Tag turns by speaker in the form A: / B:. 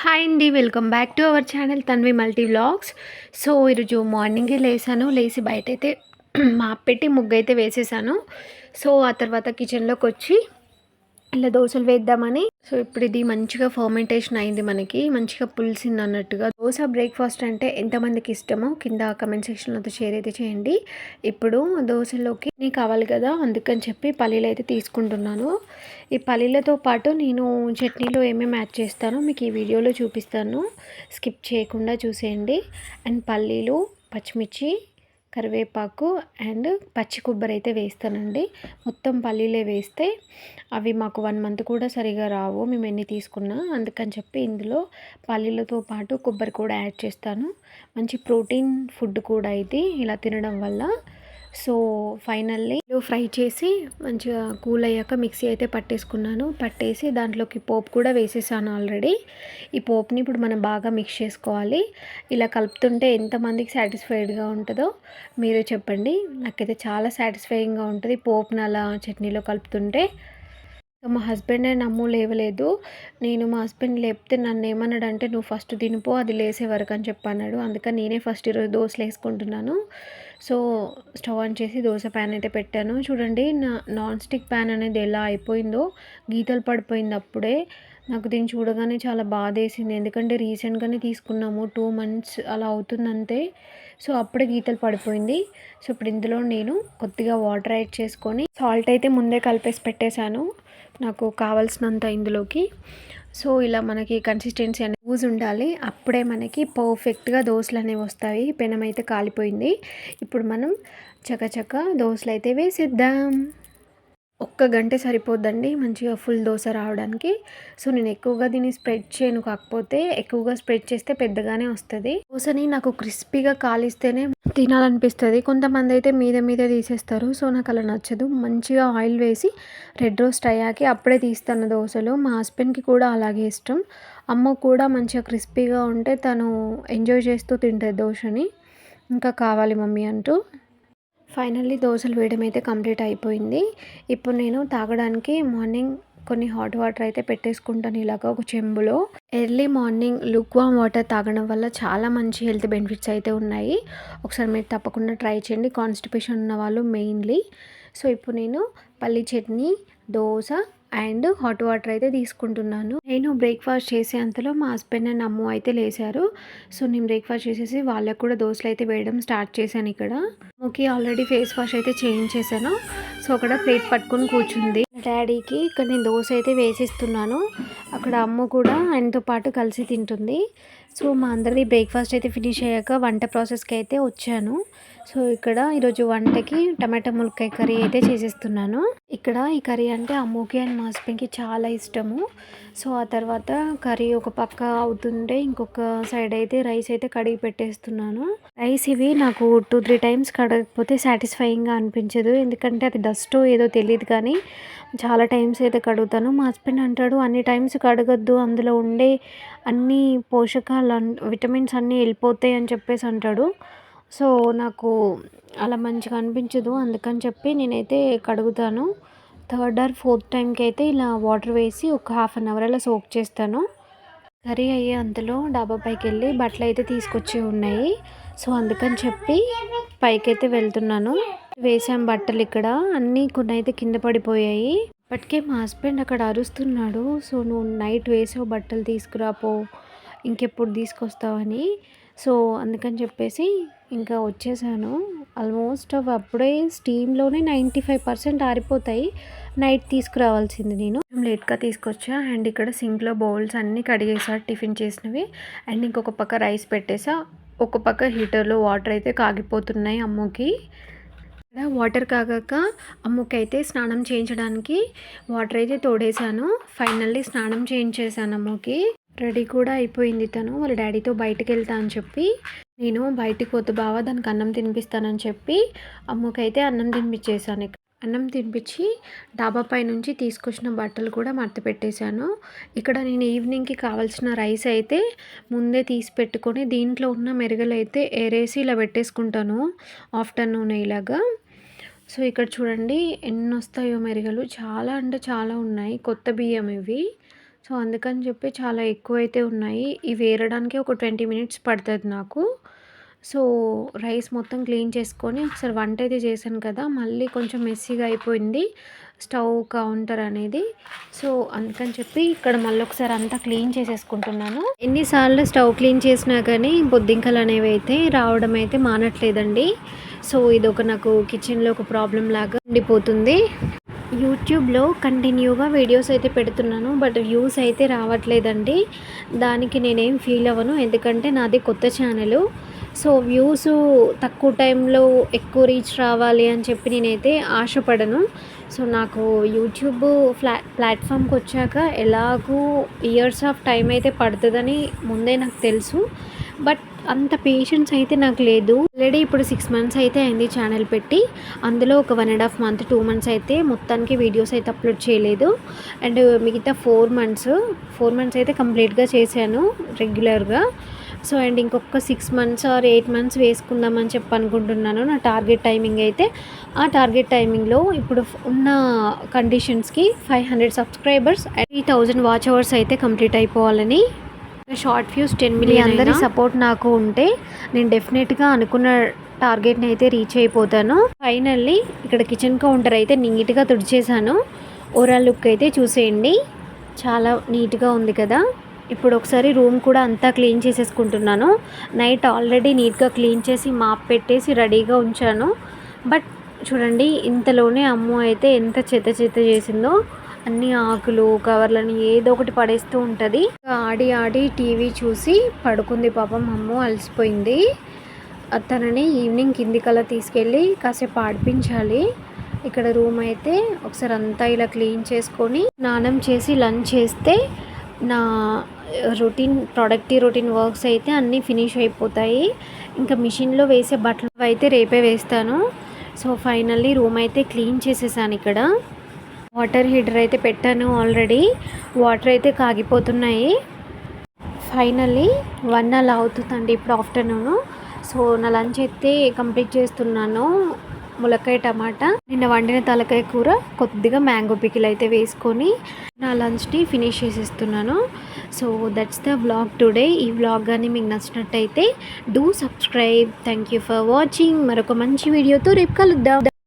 A: Hi అండి welcome back to our channel Tanvi multi vlogs. So ఈరోజు మార్నింగే లేసాను లేచి బయట అయితే మాపెట్టి ముగ్గు అయితే వేసేసాను. సో ఆ తర్వాత కిచెన్లోకి వచ్చి ఇలా దోశలు వేద్దామని. సో ఇప్పుడు ఇది మంచిగా ఫర్మెంటేషన్ అయింది మనకి. మంచిగా పులిసింది అన్నట్టుగా. దోశ బ్రేక్ఫాస్ట్ అంటే ఎంతమందికి ఇష్టమో కింద కమెంట్ సెక్షన్లో షేర్ అయితే చేయండి. ఇప్పుడు దోశలోకి నీకు కావాలి కదా అందుకని చెప్పి పల్లీలు అయితే తీసుకుంటున్నాను. ఈ పల్లీలతో పాటు నేను చట్నీలో ఏమేమి యాడ్ చేస్తానో మీకు ఈ వీడియోలో చూపిస్తాను. స్కిప్ చేయకుండా చూసేయండి. అండ్ పల్లీలు పచ్చిమిర్చి కరివేపాకు అండ్ పచ్చి కొబ్బరి అయితే వేస్తానండి. మొత్తం పల్లీలే వేస్తే అవి మాకు వన్ మంత్ కూడా సరిగా రావు. మేము ఎన్ని తీసుకున్నా అందుకని చెప్పి ఇందులో పల్లీలతో పాటు కొబ్బరి కూడా యాడ్ చేస్తాను. మంచి ప్రోటీన్ ఫుడ్ కూడా ఇది. ఇలా తినడం వల్ల సో ఫైనల్లీ ఫ్రై చేసి మంచిగా కూల్ అయ్యాక మిక్సీ అయితే పట్టేసుకున్నాను. పట్టేసి దాంట్లోకి పోపు కూడా వేసేసాను ఆల్రెడీ. ఈ పోపుని ఇప్పుడు మనం బాగా మిక్స్ చేసుకోవాలి. ఇలా కలుపుతుంటే ఎంతమందికి సాటిస్ఫైడ్గా ఉంటుందో మీరే చెప్పండి. నాకైతే చాలా సాటిస్ఫైయింగ్గా ఉంటుంది పోపుని అలా చట్నీలో కలుపుతుంటే. మా హస్బెండ్ అండ్ అమ్ము లేవలేదు. నేను మా హస్బెండ్ లేపితే నన్ను ఏమన్నాడంటే నువ్వు ఫస్ట్ తినిపో అది లేసే వరకు అని చెప్పన్నాడు. అందుకని నేనే ఫస్ట్ ఈరోజు దోశలు వేసుకుంటున్నాను. సో స్టవ్ ఆన్ చేసి దోశ ప్యాన్ అయితే పెట్టాను. చూడండి నా నాన్ స్టిక్ ప్యాన్ అనేది ఎలా అయిపోయిందో గీతలు పడిపోయింది అప్పుడే. నాకు దీన్ని చూడగానే చాలా బాధ వేసింది ఎందుకంటే రీసెంట్గానే తీసుకున్నాము టూ మంత్స్ అలా అవుతుందంతే. సో అప్పుడే గీతలు పడిపోయింది. సో ఇప్పుడు ఇందులో నేను కొద్దిగా వాటర్ యాడ్ చేసుకొని సాల్ట్ అయితే ముందే కలిపేసి పెట్టేశాను. నాకు కావాల్సినంత ఇందులోకి. సో ఇలా మనకి కన్సిస్టెన్సీ అనేది లూజ్ ఉండాలి. అప్పుడే మనకి పర్ఫెక్ట్గా దోశలు అనేవి వస్తాయి. పెనం అయితే కాలిపోయింది. ఇప్పుడు మనం చకచక దోశలు అయితే వేసేద్దాం. ఒక్క గంట సరిపోద్దండి మంచిగా ఫుల్ దోశ రావడానికి. సో నేను ఎక్కువగా దీన్ని స్ప్రెడ్ చేయను. కాకపోతే ఎక్కువగా స్ప్రెడ్ చేస్తే పెద్దగానే వస్తుంది. దోశని నాకు క్రిస్పీగా కాలిస్తేనే తినాలనిపిస్తుంది. కొంతమంది అయితే మీద మీద తీసేస్తారు. సో నాకు అలా నచ్చదు. మంచిగా ఆయిల్ వేసి రెడ్ రోస్ట్ అయ్యాకి అప్పుడే తీస్తాను దోశలు. మా హస్బెండ్కి కూడా అలాగే ఇష్టం. అమ్మ కూడా మంచిగా క్రిస్పీగా ఉంటే తను ఎంజాయ్ చేస్తూ తింటుంది దోశని. ఇంకా కావాలి మమ్మీ అంటూ. ఫైనల్లీ దోశలు వేయడం అయితే కంప్లీట్ అయిపోయింది. ఇప్పుడు నేను తాగడానికి మార్నింగ్ కొన్ని హాట్ వాటర్ అయితే పెట్టేసుకుంటాను ఇలాగ ఒక చెంబులో. ఎర్లీ మార్నింగ్ లుక్వామ్ వాటర్ తాగడం వల్ల చాలా మంచి హెల్త్ బెనిఫిట్స్ అయితే ఉన్నాయి. ఒకసారి మీరు తప్పకుండా ట్రై చేయండి. కాన్స్టిపేషన్ ఉన్న వాళ్ళు మెయిన్లీ. సో ఇప్పుడు నేను పల్లి chutney dosa and hot water అయితే తీసుకుంటున్నాను. నేను బ్రేక్ఫాస్ట్ చేసే అంతలో మా హస్బెండ్ అండ్ అమ్మ అయితే లేచారు. సో నేను బ్రేక్ఫాస్ట్ చేసేసి వాళ్ళకు కూడా దోశలు అయితే వేయడం స్టార్ట్ చేశాను ఇక్కడ. అమ్మకి ఆల్రెడీ ఫేస్ వాష్ అయితే చేయించేసాను సో అక్కడ ప్లేట్ పట్టుకొని కూర్చుంది. డాడీకి ఇక్కడ నేను దోశ అయితే వేసిస్తున్నాను. అక్కడ అమ్మ కూడా ఆయనతో పాటు కలిసి తింటుంది. సో మా అందరిది బ్రేక్ఫాస్ట్ అయితే ఫినిష్ అయ్యాక వంట ప్రాసెస్కి అయితే వచ్చాను. సో ఇక్కడ ఈరోజు వంటకి టమాటా ములక్కాయ కర్రీ అయితే చేసేస్తున్నాను. ఇక్కడ ఈ కర్రీ అంటే అమ్మకి అండ్ మా చాలా ఇష్టము. సో ఆ తర్వాత కర్రీ ఒక పక్క అవుతుంటే ఇంకొక సైడ్ అయితే రైస్ అయితే కడిగి పెట్టేస్తున్నాను. రైస్ ఇవి నాకు టూ త్రీ టైమ్స్ కడగకపోతే సాటిస్ఫైయింగ్గా అనిపించదు. ఎందుకంటే అది డస్ట్ ఏదో తెలియదు కానీ చాలా టైమ్స్ అయితే కడుగుతాను. మా హస్బెండ్ అంటాడు అన్ని టైమ్స్ కడగద్దు అందులో ఉండే అన్ని పోషకాలు విటమిన్స్ అన్నీ వెళ్ళిపోతాయి అని చెప్పేసి అంటాడు. సో నాకు అలా మంచిగా అనిపించదు. అందుకని చెప్పి నేనైతే కడుగుతాను. థర్డ్ ఆర్ ఫోర్త్ టైంకి అయితే ఇలా వాటర్ వేసి ఒక హాఫ్ అన్ అవర్ అలా సోక్ చేస్తాను. కర్రీ అయ్యే అంతలో డాబా పైకి వెళ్ళి బట్టలు అయితే తీసుకొచ్చి ఉన్నాయి. సో అందుకని చెప్పి పైకి అయితే వెళ్తున్నాను. వేసాం బట్టలు ఇక్కడ. అన్నీ కొన్ని అయితే కింద పడిపోయాయి. ఇప్పటికే మా హస్బెండ్ అక్కడ అరుస్తున్నాడు. సో నువ్వు నైట్ వేసావు బట్టలు తీసుకురాపో ఇంకెప్పుడు తీసుకొస్తావని. సో అందుకని చెప్పేసి ఇంకా వచ్చేసాను. ఆల్మోస్ట్ అవి అప్పుడే స్టీమ్లోనే నైంటీ ఫైవ్ పర్సెంట్ ఆరిపోతాయి. నైట్ తీసుకురావాల్సింది నేను. లేట్గా తీసుకొచ్చా. అండ్ ఇక్కడ సింక్లో బౌల్స్ అన్నీ కడిగేసా టిఫిన్ చేసినవి. అండ్ ఇంకొక పక్క రైస్ పెట్టేసా. ఒక పక్క హీటర్లో వాటర్ అయితే కాగిపోతున్నాయి అమ్మకి. వాటర్ కాగాక అమ్ముకైతే స్నానం చేయించడానికి వాటర్ అయితే తోడేశాను. ఫైనల్లీ స్నానం చేయించేశాను అమ్మకి. రెడీ కూడా అయిపోయింది తను. వాళ్ళ డాడీతో బయటకు వెళ్తా అని చెప్పి నేను బయటికి పోతే బావా దానికి అన్నం తినిపిస్తానని చెప్పి అమ్మకైతే అన్నం తినిపించేసాను అన్నం తినిపించి డాబా పై నుంచి తీసుకొచ్చిన బట్టలు కూడా మర్త పెట్టేశాను. ఇక్కడ నేను ఈవినింగ్కి కావాల్సిన రైస్ అయితే ముందే తీసి పెట్టుకొని దీంట్లో ఉన్న మెరుగలు అయితే ఏరేసి ఇలా పెట్టేసుకుంటాను. ఆఫ్టర్నూన్ ఇలాగా. సో ఇక్కడ చూడండి ఎన్ని వస్తాయో మెరుగలు. చాలా అంటే చాలా ఉన్నాయి. కొత్త బియ్యం ఇవి. సో అందుకని చెప్పి చాలా ఎక్కువైతే ఉన్నాయి. ఇవి ఏరడానికి ఒక ట్వంటీ మినిట్స్ పడుతుంది నాకు. సో రైస్ మొత్తం క్లీన్ చేసుకొని ఒకసారి వంట అయితే చేశాను కదా మళ్ళీ కొంచెం మెస్సీగా అయిపోయింది స్టవ్ కౌంటర్ అనేది. సో అందుకని చెప్పి ఇక్కడ మళ్ళీ ఒకసారి అంతా క్లీన్ చేసేసుకుంటున్నాను. ఎన్నిసార్లు స్టవ్ క్లీన్ చేసినా కానీ బొద్దింకలు అనేవి అయితే రావడం అయితే మానట్లేదండి. సో ఇది ఒక నాకు కిచెన్లో ఒక ప్రాబ్లం లాగా ఉండిపోతుంది. యూట్యూబ్లో కంటిన్యూగా వీడియోస్ అయితే పెడుతున్నాను బట్ వ్యూస్ అయితే రావట్లేదండి. దానికి నేనేం ఫీల్ అవ్వను ఎందుకంటే నాది కొత్త ఛానల్. సో వ్యూస్ తక్కువ టైంలో ఎక్కువ రీచ్ రావాలి అని చెప్పి నేనైతే ఆశపడను. సో నాకు యూట్యూబ్ ఫ్లా ప్లాట్ఫామ్కి వచ్చాక ఎలాగూ ఇయర్స్ ఆఫ్ టైం అయితే పడుతుందని ముందే నాకు తెలుసు. బట్ అంత పేషెన్స్ అయితే నాకు లేదు. ఆల్రెడీ ఇప్పుడు సిక్స్ మంత్స్ అయితే అయింది ఛానల్ పెట్టి. అందులో ఒక one and half month two months అయితే మొత్తానికి వీడియోస్ అయితే అప్లోడ్ చేయలేదు. అండ్ మిగతా ఫోర్ మంత్స్ ఫోర్ మంత్స్ అయితే కంప్లీట్గా చేశాను రెగ్యులర్గా. సో అండ్ ఇంకొక six months or eight months వేసుకుందామని చెప్పి అనుకుంటున్నాను. నా టార్గెట్ టైమింగ్ అయితే ఆ టార్గెట్ టైమింగ్లో ఇప్పుడు ఉన్న కండిషన్స్కి five hundred subscribers three thousand watch hours అయితే కంప్లీట్ అయిపోవాలని. షార్ట్ వ్యూస్ టెన్ మిలియన్ అందరి సపోర్ట్ నాకు ఉంటే నేను డెఫినెట్గా అనుకున్న టార్గెట్ని అయితే రీచ్ అయిపోతాను. ఫైనల్లీ ఇక్కడ కిచెన్ కౌంటర్ అయితే నీట్గా తుడిచేసాను ఓవరాల్ లుక్ అయితే చూసేయండి. చాలా నీట్గా ఉంది కదా. ఇప్పుడు ఒకసారి రూమ్ కూడా అంతా క్లీన్ చేసేసుకుంటున్నాను. నైట్ ఆల్రెడీ నీట్గా క్లీన్ చేసి మాప్ పెట్టేసి రెడీగా ఉంచాను. బట్ చూడండి ఇంతలోనే అమ్మ అయితే ఎంత చెత్త చెత్త చేసిందో. అన్ని ఆకులు కవర్లని ఏదో ఒకటి పడేస్తూ ఉంటుంది. ఆడి ఆడి టీవీ చూసి పడుకుంది పాపం అమ్మ అలసిపోయింది. తనని ఈవినింగ్ కిందికల్లా తీసుకెళ్ళి కాసేపు ఆడిపించాలి. ఇక్కడ రూమ్ అయితే ఒకసారి అంతా ఇలా క్లీన్ చేసుకొని స్నానం చేసి లంచ్ చేస్తే నా రొటీన్ ప్రొడక్టివ్ రొటీన్ వర్క్స్ అయితే అన్నీ ఫినిష్ అయిపోతాయి. ఇంకా మిషన్లో వేసే బట్టలు అయితే రేపే వేస్తాను. సో ఫైనల్లీ రూమ్ అయితే క్లీన్ చేసేసాను ఇక్కడ. వాటర్ హీటర్ అయితే పెట్టాను ఆల్రెడీ. వాటర్ అయితే కాగిపోతున్నాయి. ఫైనల్లీ వన్ అలా అవుతుందండి ఇప్పుడు ఆఫ్టర్నూను. సో నా లంచ్ అయితే కంప్లీట్ చేస్తున్నాను. ములక్కాయ టమాటా నిన్న వండిన తలకాయ కూర కొద్దిగా మ్యాంగో పికిల్ అయితే వేసుకొని నా లంచ్ని ఫినిష్ చేసేస్తున్నాను. So that's the vlog today ఈ వ్లాగ్ కానీ మీకు నచ్చినట్టయితే do subscribe thank you for watching మరొక మంచి వీడియోతో రేపు కలుద్దాం.